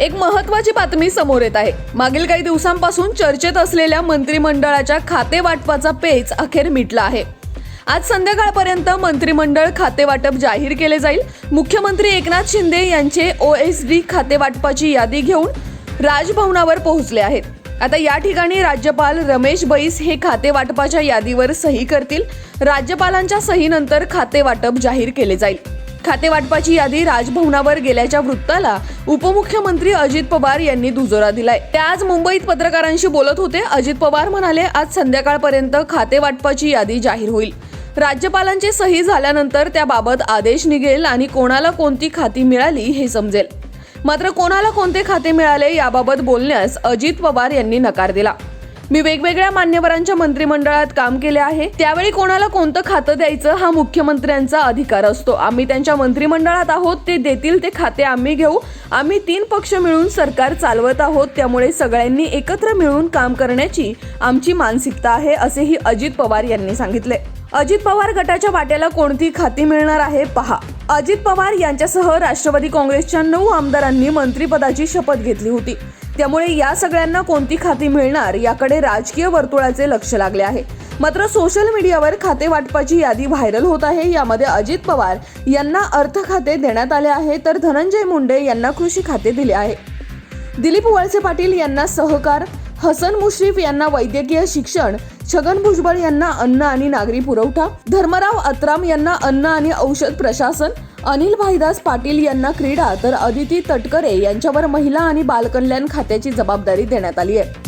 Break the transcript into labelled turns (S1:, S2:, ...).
S1: एक महत्वाची बातमी समोर येत आहे. मागील काही दिवसांपासून चर्चेत असलेल्या मंत्रिमंडळाच्या खाते वाटपाचा पेच अखेर मिटला आहे. आज संध्याकाळपर्यंत मंत्रिमंडळ खाते वाटप जाहीर केले जाईल. मुख्यमंत्री एकनाथ शिंदे यांचे ओ एस डी खाते वाटपाची यादी घेऊन राजभवनावर पोहोचले आहेत. आता या ठिकाणी राज्यपाल रमेश बैस हे खाते वाटपाच्या यादीवर सही करतील. राज्यपालांच्या सहीनंतर खाते वाटप जाहीर केले जाईल. खाते वाटपाची यादी राजभवनावर गेल्याच्या वृत्ताला उपमुख्यमंत्री अजित पवार यांनी दुजोरा दिलाय. ते आज मुंबईत पत्रकारांशी बोलत होते. अजित पवार म्हणाले आज संध्याकाळपर्यंत खाते वाटपाची यादी जाहीर होईल. राज्यपालांची सही झाल्यानंतर त्याबाबत आदेश निघेल आणि कोणाला कोणती खाती मिळाली हे समजेल. मात्र कोणाला कोणते खाते मिळाले याबाबत बोलण्यास अजित पवार यांनी नकार दिला. मी वेगवेगळ्या मान्यवरांच्या मंत्रिमंडळात काम केले आहे. त्यावेळी कोणाला कोणतं खातं द्यायचं हा मुख्यमंत्र्यांचा अधिकार असतो. आम्ही त्यांच्या मंत्रिमंडळात आहोत ते देतील ते खाते आम्ही घेऊ. आम्ही तीन पक्ष मिळून सरकार चालवत आहोत त्यामुळे सगळ्यांनी एकत्र मिळून काम करण्याची आमची मानसिकता आहे असेही अजित पवार यांनी सांगितले. अजित पवार गटाच्या वाट्याला कोणती खाती मिळणार आहे पहा. अजित पवार यांच्यासह राष्ट्रवादी काँग्रेसच्या नऊ आमदारांनी मंत्रिपदाची शपथ घेतली होती. त्यामुळे या सगळ्यांना कोणती खाती मिळणार याकडे राजकीय वर्तुळाचे लक्ष लागले आहे. मात्र सोशल मीडियावर खाते वाटपाची यादी व्हायरल होत आहे. यामध्ये अजित पवार यांना अर्थ खाते देण्यात आले आहे तर धनंजय मुंडे यांना कृषी खाते दिले आहे. दिलीप वळसे पाटील यांना सहकार हसन मुश्रीफ यांना वैद्यकीय शिक्षण छगन भुजबळ यांना अन्न आणि नागरी पुरवठा धर्मराव अत्राम यांना अन्न आणि औषध प्रशासन अनिल भाईदास पाटील यांना क्रीडा तर अदिती तटकरे यांच्यावर महिला आणि बालकल्याण खात्याची जबाबदारी देण्यात आली आहे.